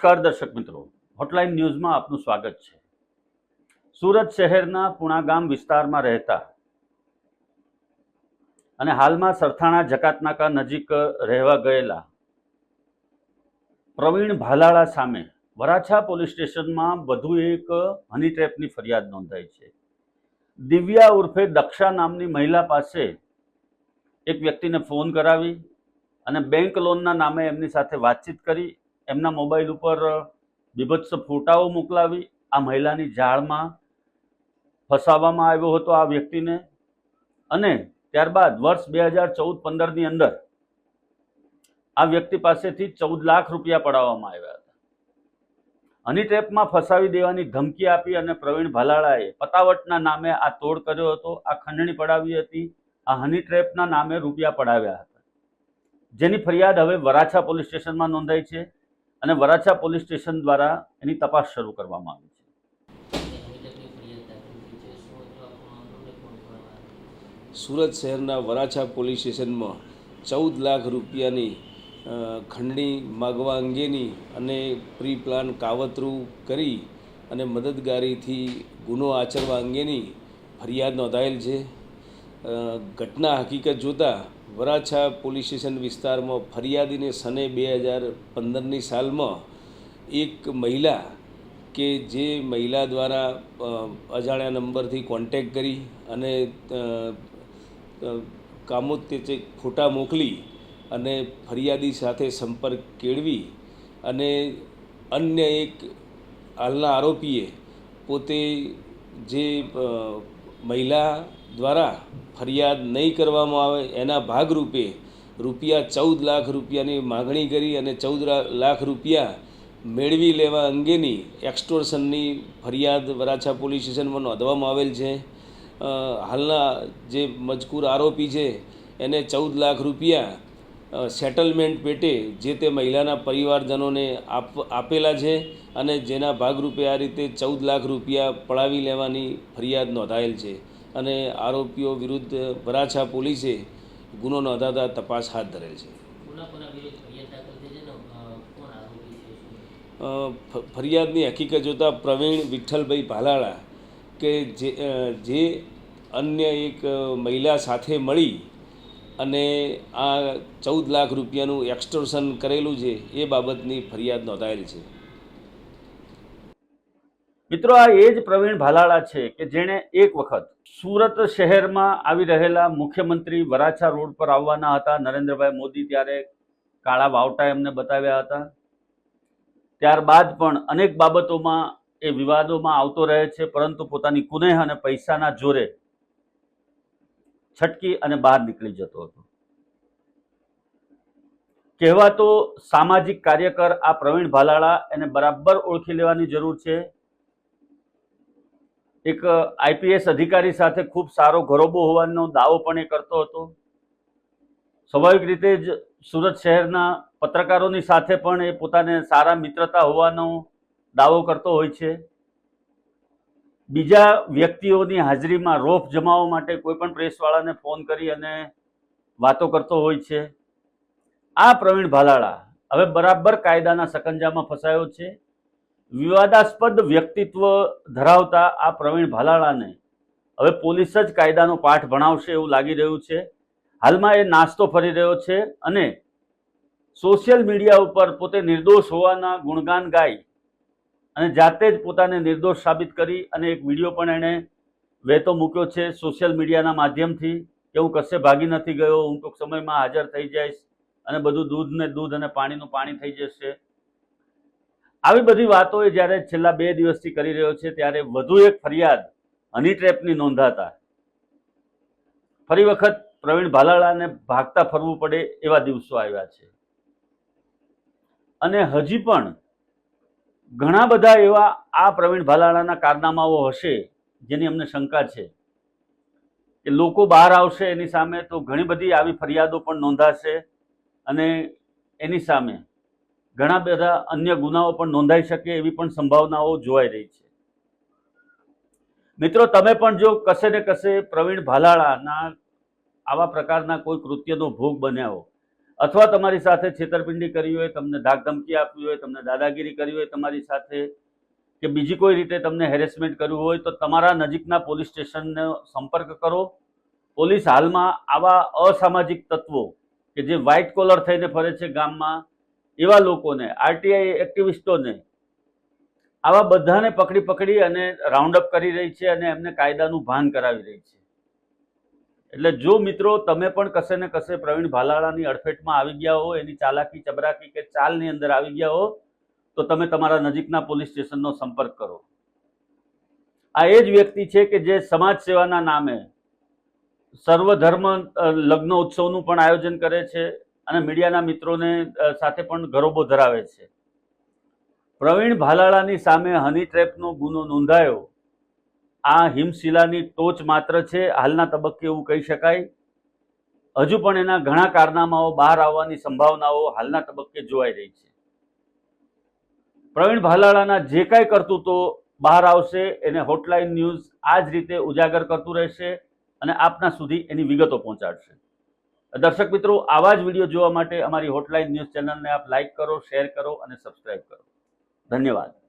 નમસ્કાર દર્શક મિત્રો. હોટલાઇન ન્યૂઝમાં આપનું સ્વાગત છે. સુરત શહેરના પુણાગામ વિસ્તારમાં રહેતા અને હાલમાં સરથાણા જકાતનાકા નજીક રહેવા ગયેલા પ્રવીણ ભાલાળા સામે વરાછા પોલીસ સ્ટેશનમાં વધુ એક હની ટ્રેપની ફરિયાદ નોંધાઈ છે. દિવ્યા ઉર્ફે દક્ષા નામની મહિલા પાસે એક વ્યક્તિને ફોન કરાવી અને બેંક લોનના નામે એમની સાથે વાતચીત કરી એમના મોબાઈલ ઉપર બીભત્સ ફોટાઓ મોકલાવી, આ મહિલાની જાળમાં ફસાવવામાં આવ્યો હતો આ વ્યક્તિને. અને ત્યારબાદ વર્ષ બે હજાર ચૌદ પંદરની અંદર આ વ્યક્તિ પાસેથી ચૌદ લાખ રૂપિયા પડાવવામાં આવ્યા હતા. હની ટ્રેપમાં ફસાવી દેવાની ધમકી આપી અને પ્રવીણ ભાલાળાએ પતાવટના નામે આ તોડ કર્યો હતો, આ ખંડણી પડાવી હતી, આ હની ટ્રેપના નામે રૂપિયા પડાવ્યા હતા. જેની ફરિયાદ હવે વરાછા પોલીસ સ્ટેશનમાં નોંધાઈ છે. અને વરાછા પોલીસ સ્ટેશન દ્વારા એની તપાસ શરૂ કરવામાં આવી છે. સુરત શહેરના વરાછા પોલીસ સ્ટેશનમાં ચૌદ લાખ રૂપિયાની ખંડણી માગવા અંગેની અને પ્રી પ્લાન કાવતરું કરી અને મદદગારીથી ગુનો આચરવા અંગેની ફરિયાદ નોંધાયેલ છે. ઘટના હકીકત જોતાં વરાછા પોલીસ સ્ટેશન વિસ્તારમાં ફરિયાદીને સને બે હજાર પંદરની સાલમાં એક મહિલા કે જે મહિલા દ્વારા અજાણ્યા નંબરથી કોન્ટેક કરી અને કામોત્તેજક ફોટા મોકલી અને ફરિયાદી સાથે સંપર્ક કેળવી અને અન્ય એક હાલના આરોપીએ પોતે જે મહિલા દ્વારા ફરિયાદ નહીં કરવામાં આવે, એના ભાગરૂપે રૂપિયા ચૌદ લાખ રૂપિયાની માગણી કરી અને ચૌદ લાખ રૂપિયા મેળવી લેવા અંગેની એક્સટોર્શનની ફરિયાદ વરાછા પોલીસ સ્ટેશનમાં નોંધવામાં આવેલ છે. હાલના જે મજકૂર આરોપી છે, એને ચૌદ લાખ રૂપિયા સેટલમેન્ટ પેટે જે તે મહિલાના પરિવારજનોને આપ, આપેલા છે અને જેના ભાગરૂપે આ રીતે ચૌદ લાખ રૂપિયા પડાવી લેવાની ફરિયાદ નોંધાયેલ છે. અને આરોપીઓ વિરુદ્ધ વરાછા પોલીસે ગુનો નોંધાતા તપાસ હાથ ધરેલ છે. ફરિયાદની હકીકત જોતાં પ્રવીણ વિઠ્ઠલભાઈ ભાલાળા કે જે જે અન્ય એક મહિલા સાથે મળી અને આ ચૌદ લાખ રૂપિયાનું એક્સટોર્શન કરેલું છે એ બાબતની ફરિયાદ નોંધાયેલ છે. મિત્રો, આ એ જ પ્રવીણ ભાલાળા છે કે જેણે એક વખત સુરત શહેરમાં આવી રહેલા મુખ્યમંત્રી વરાછા રોડ પર આવવાના હતા. નરેન્દ્રભાઈ મોદી ત્યારે કાળા વાવટા એમને બતાવ્યા હતા. ત્યારબાદ પણ અનેક બાબતોમાં એ વિવાદોમાં આવતો રહે છે, પરંતુ પોતાની કુનેહ અને પૈસાના જોરે છટકી અને બહાર નીકળી જતો હતો. કહેવાતો સામાજિક કાર્યકર આ પ્રવીણ ભાલાળા એને બરાબર ઓળખી લેવાની જરૂર છે. એક આઈપીએસ અધિકારી સાથે ખૂબ સારો ઘરોબો હોવાનો દાવો પણ એ કરતો હતો. સ્વાભાવિક રીતે જ સુરત શહેરના પત્રકારોની સાથે પણ એ પોતાને સારા મિત્રતા હોવાનો દાવો કરતો હોય છે. બીજા વ્યક્તિઓની હાજરીમાં રોફ જમાવવા માટે કોઈપણ પ્રેસવાળાને ફોન કરી અને વાતો કરતો હોય છે. આ પ્રવીણ ભાલાળા હવે બરાબર કાયદાના સકંજામાં ફસાયો છે. વિવાદાસ્પદ વ્યક્તિત્વ ધરાવતા આ પ્રવીણ ભાલાળાને હવે પોલીસ જ કાયદાનો પાઠ ભણાવશે એવું લાગી રહ્યું છે. હાલમાં એ નાસ્તો ફરી રહ્યો છે અને સોશિયલ મીડિયા ઉપર પોતે નિર્દોષ હોવાના ગુણગાન ગાઈ અને જાતે જ પોતાને નિર્દોષ સાબિત કરી અને એક વીડિયો પણ એણે વહેતો મૂક્યો છે સોશિયલ મીડિયાના માધ્યમથી કે હું કશે ભાગી નથી ગયો, હું ટૂંક સમયમાં હાજર થઈ જઈશ અને બધું દૂધ ને દૂધ અને પાણીનું પાણી થઈ જશે. આવી બધી વાતો એ જ્યારે છેલ્લા બે દિવસથી કરી રહ્યો છે, ત્યારે વધુ એક ફરિયાદ હની ટ્રેપની નોંધાતા. ફરી વખત પ્રવીણ ભાલાળાને ભાગતા ફરવું પડે એવા દિવસો આવ્યા છે. અને હજી પણ ઘણા બધા એવા આ પ્રવીણ ભાલાળાના કારનામાઓ હશે, જેની અમને શંકા છે. કે લોકો બહાર આવશે એની સામે તો ઘણી બધી આવી ફરિયાદો પણ નોંધાશે અને એની સામે ઘણા બધા અન્ય ગુનાઓ પણ નોંધાઈ શકે એવી પણ સંભાવનાઓ જોવાઈ રહી છે. મિત્રો, તમે પણ જો કશે ને કશે પ્રવીણ ભાલાળાના આવા પ્રકારના કોઈ કૃત્યનો ભોગ બન્યા હો, અથવા તમારી સાથે છેતરપિંડી કરી હોય, તમને ધાકધમકી આપવી હોય, તમને દાદાગીરી કરી હોય, તમારી સાથે કે બીજી કોઈ રીતે તમને હેરેસમેન્ટ કર્યું હોય, તો તમારા નજીકના પોલીસ સ્ટેશનનો સંપર્ક કરો. પોલીસ હાલમાં આવા અસામાજિક તત્વો કે જે વ્હાઇટ કોલર થઈને ફરે છે ગામમાં એવા લોકોને, આરટીઆઈ એક્ટિવિસ્ટોને, આવા બધાને પકડી પકડી અને રાઉન્ડ અપ કરી રહી છે અને એમને કાયદાનું ભાન કરાવી રહી છે. એટલે જો મિત્રો તમે પણ કશે ને કશે પ્રવીણ ભાલાળાની અડફેટમાં આવી ગયા હો, એની ચાલાકી ચબરાકી કે ચાલની અંદર આવી ગયા હો, તો તમે તમારા નજીકના પોલીસ સ્ટેશનનો સંપર્ક કરો. આ એ જ વ્યક્તિ છે કે જે સમાજ સેવાના નામે સર્વધર્મ લગ્ન ઉત્સવનું પણ આયોજન કરે છે અને મીડિયાના મિત્રોને સાથે પણ ગરોબો ધરાવે છે. પ્રવીણ ભાલાળાની સામે હની ટ્રેપનો ગુનો નોંધાયો. આ હિમશિલાની ટોચ માત્ર છે, હાલના તબક્કે એવું કહી શકાય. હજુ પણ એના ઘણા કારનામાઓ બહાર આવવાની સંભાવનાઓ હાલના તબક્કે જોવાઈ રહી છે. પ્રવીણ ભાલાળાના જે કાંઈ કરતું તો બહાર આવશે, એને હોટલાઇન ન્યૂઝ આ જ રીતે ઉજાગર કરતું રહેશે અને આપના સુધી એની વિગતો પહોંચાડશે. દર્શક મિત્રો, આવા જ વીડિયો જોવા માટે અમારી હોટલાઇન ન્યૂઝ ચેનલને આપ લાઈક કરો શેર કરો અને સબસ્ક્રાઇબ કરો. ધન્યવાદ.